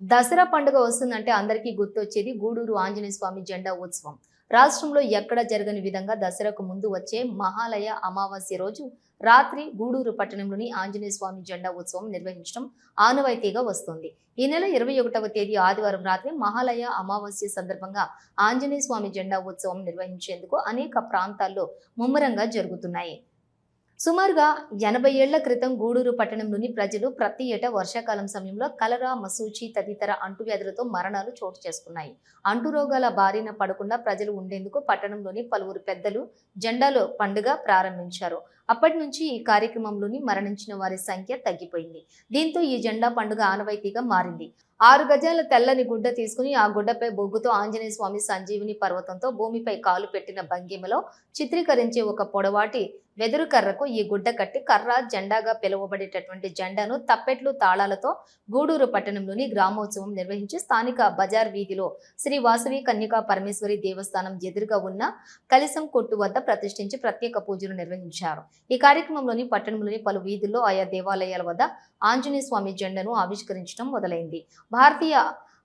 దసరా పండుగ వస్తుందంటే అందరికీ గుర్తొచ్చేది గూడూరు ఆంజనేయ స్వామి జెండా ఉత్సవం. రాష్ట్రంలో ఎక్కడ జరగని విధంగా దసరాకు ముందు వచ్చే మహాలయ అమావాస్య రోజు రాత్రి గూడూరు పట్టణంలోని ఆంజనేయ స్వామి జెండా ఉత్సవం నిర్వహించడం ఆనవాయితీగా వస్తుంది. ఈ నెల ఇరవై ఒకటవ తేదీ ఆదివారం రాత్రి మహాలయ అమావాస్య సందర్భంగా ఆంజనేయ స్వామి జెండా ఉత్సవం నిర్వహించేందుకు అనేక ప్రాంతాల్లో ముమ్మరంగా జరుగుతున్నాయి. సుమారుగా ఎనభై ఏళ్ళ క్రితం గూడూరు పట్టణంలోని ప్రజలు ప్రతి ఏటా వర్షాకాలం సమయంలో కలరా మసూచి తదితర అంటువ్యాధులతో మరణాలు చోటు చేసుకున్నాయి. అంటురోగాల బారిన పడకుండా ప్రజలు ఉండేందుకు పట్టణంలోని పలువురు పెద్దలు జెండాలో పండుగ ప్రారంభించారు. అప్పటి నుంచి ఈ కార్యక్రమంలోని మరణించిన వారి సంఖ్య తగ్గిపోయింది. దీంతో ఈ జెండా పండుగ ఆనవాయితీగా మారింది. ఆరు గజాల తెల్లని గుడ్డ తీసుకుని ఆ గుడ్డపై బొగ్గుతో ఆంజనేయ స్వామి సంజీవిని పర్వతంతో భూమిపై కాలు పెట్టిన భంగిమలో చిత్రీకరించే ఒక పొడవాటి వెదురు కర్రకు ఈ గుడ్డ కట్టి కర్ర జెండాగా పిలువబడేటటువంటి జెండాను తప్పెట్లు తాళాలతో గూడూరు పట్టణంలోని గ్రామోత్సవం నిర్వహించి స్థానిక బజార్ వీధిలో శ్రీ వాసవి కన్యకా పరమేశ్వరి దేవస్థానం ఎదురుగా ఉన్న కలిసం కొట్టు వద్ద ప్రతిష్ఠించి ప్రత్యేక పూజలు నిర్వహించారు. ఈ కార్యక్రమంలోని పట్టణంలోని పలు వీధుల్లో ఆయా దేవాలయాల వద్ద ఆంజనేయ స్వామి జెండాను ఆవిష్కరించడం మొదలైంది. భారతీయ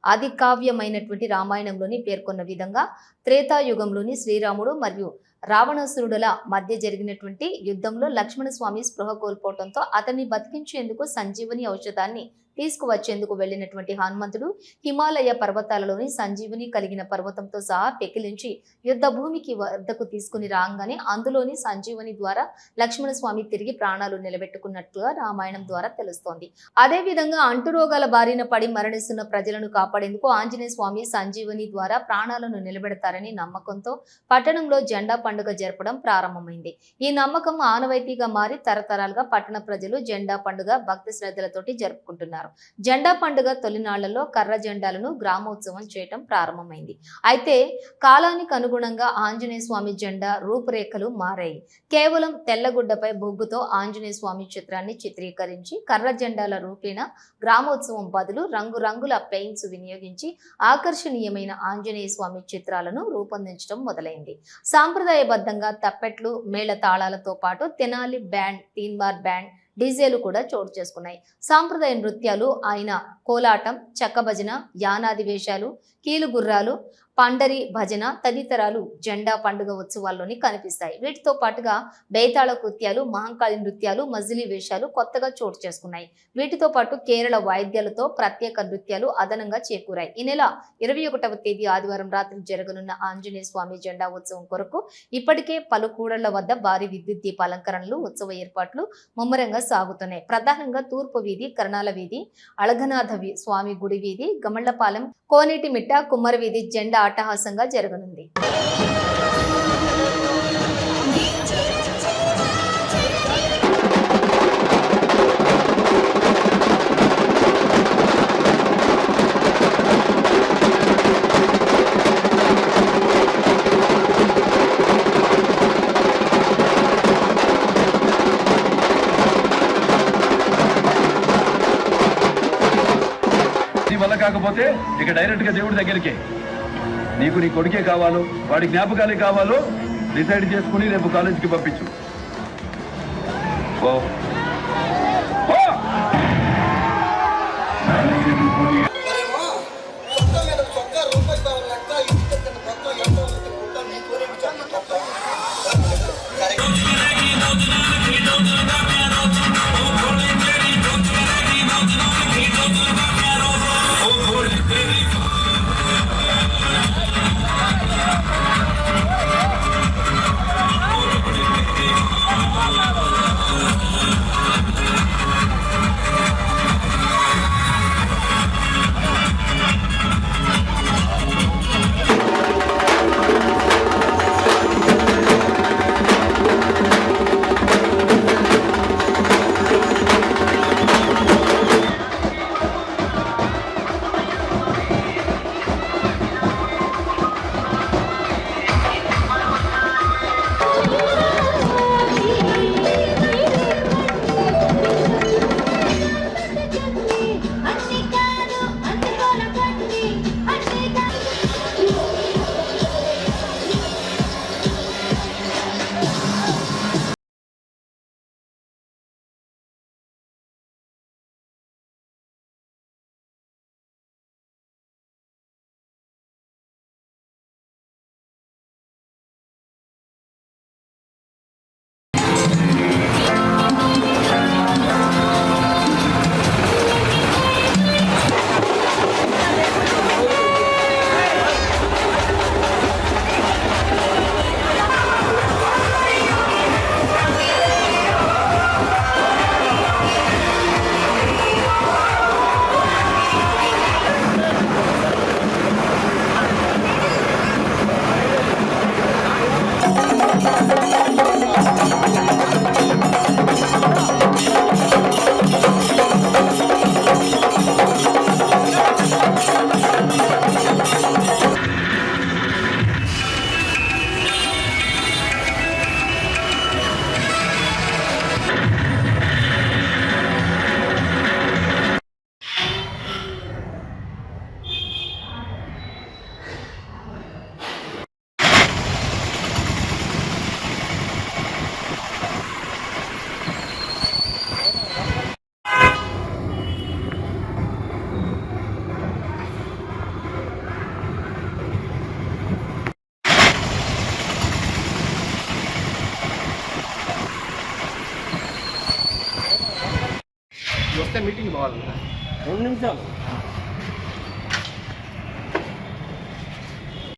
ఆదికావ్యమైనటువంటి రామాయణంలోని పేర్కొన్న విధంగా త్రేతాయుగంలోని శ్రీరాముడు మరియు రావణాసురుడుల మధ్య జరిగినటువంటి యుద్ధంలో లక్ష్మణ స్వామి స్పృహ కోల్పోవడంతో అతన్ని బతికించేందుకు సంజీవని ఔషధాన్ని తీసుకువచ్చేందుకు వెళ్ళినటువంటి హనుమంతుడు హిమాలయ పర్వతాలలోని సంజీవని కలిగిన పర్వతంతో సహా పెకిలించి యుద్ధ భూమికి వద్దకు తీసుకుని రాగానే అందులోని సంజీవని ద్వారా లక్ష్మణ స్వామి తిరిగి ప్రాణాలు నిలబెట్టుకున్నట్లుగా రామాయణం ద్వారా తెలుస్తోంది. అదే విధంగా అంటురోగాల బారిన పడి మరణిస్తున్న ప్రజలను కాపాడేందుకు ఆంజనేయ స్వామి సంజీవని ద్వారా ప్రాణాలను నిలబెడతారని నమ్మకంతో పట్టణంలో జెండా పండుగ జరపడం ప్రారంభమైంది. ఈ నమ్మకం ఆనవాయితీగా మారి తరతరాలుగా పట్టణ ప్రజలు జెండా పండుగ భక్తి శ్రద్ధలతోటి జరుపుకుంటున్నారు. జెండా పండుగ తొలినాళ్ళలో కర్ర జెండాలను గ్రామోత్సవం చేయటం ప్రారంభమైంది. అయితే కాలానికి అనుగుణంగా ఆంజనేయ స్వామి జెండా రూపురేఖలు మారాయి. కేవలం తెల్లగుడ్డపై బొగ్గుతో ఆంజనేయ స్వామి చిత్రాన్ని చిత్రీకరించి కర్ర జెండాల రూపేణ గ్రామోత్సవం బదులు రంగురంగుల పెయింట్స్ వినియోగించి ఆకర్షణీయమైన ఆంజనేయ స్వామి చిత్రాలను రూపొందించడం మొదలైంది. సాంప్రదాయ సాంప్రదాయబద్ధంగా తప్పెట్లు మేళ తాళాలతో పాటు తెనాలి బ్యాండ్ తీన్మార్ బ్యాండ్ డీజేలు కూడా చోటు చేసుకున్నాయి. సాంప్రదాయ నృత్యాలు ఆయన కోలాటం చెక్క భజన యానాది వేషాలు కీలు గుర్రాలు పండరి భజన తదితరాలు జెండా పండుగ ఉత్సవాల్లోని కనిపిస్తాయి. వీటితో పాటుగా బేతాళ కృత్యాలు మహంకాళి నృత్యాలు మజిలీ వేషాలు కొత్తగా చోటు చేసుకున్నాయి. వీటితో పాటు కేరళ వాయిద్యాలతో ప్రత్యేక నృత్యాలు అదనంగా చేకూరాయి. ఈ నెల ఇరవై ఒకటవ తేదీ ఆదివారం రాత్రి జరగనున్న ఆంజనేయ స్వామి జెండా ఉత్సవం కొరకు ఇప్పటికే పలు కూడళ్ళ వద్ద భారీ విద్యుత్ దీపాలంకరణలు ఉత్సవ ఏర్పాట్లు ముమ్మరంగా సాగుతున్నాయి. ప్రధానంగా తూర్పు వీధి కరణాల వీధి అళగనాథ స్వామి గుడి వీధి గమళ్ళపాలెం కోనేటి మిట్ట కుమ్మర వీధి జెండా అట్టహాసంగా జరగనుంది. వల్ల కాకపోతే ఇక డైరెక్ట్గా దేవుడి దగ్గరికి నీకు నీ కొడుకే కావాలో వాడి జ్ఞాపకాలే కావాలో డిసైడ్ చేసుకుని రేపు కాలేజీకి పంపించు. ఓ మీటింగ్ పోవాలి రెండు నిమిషాలు.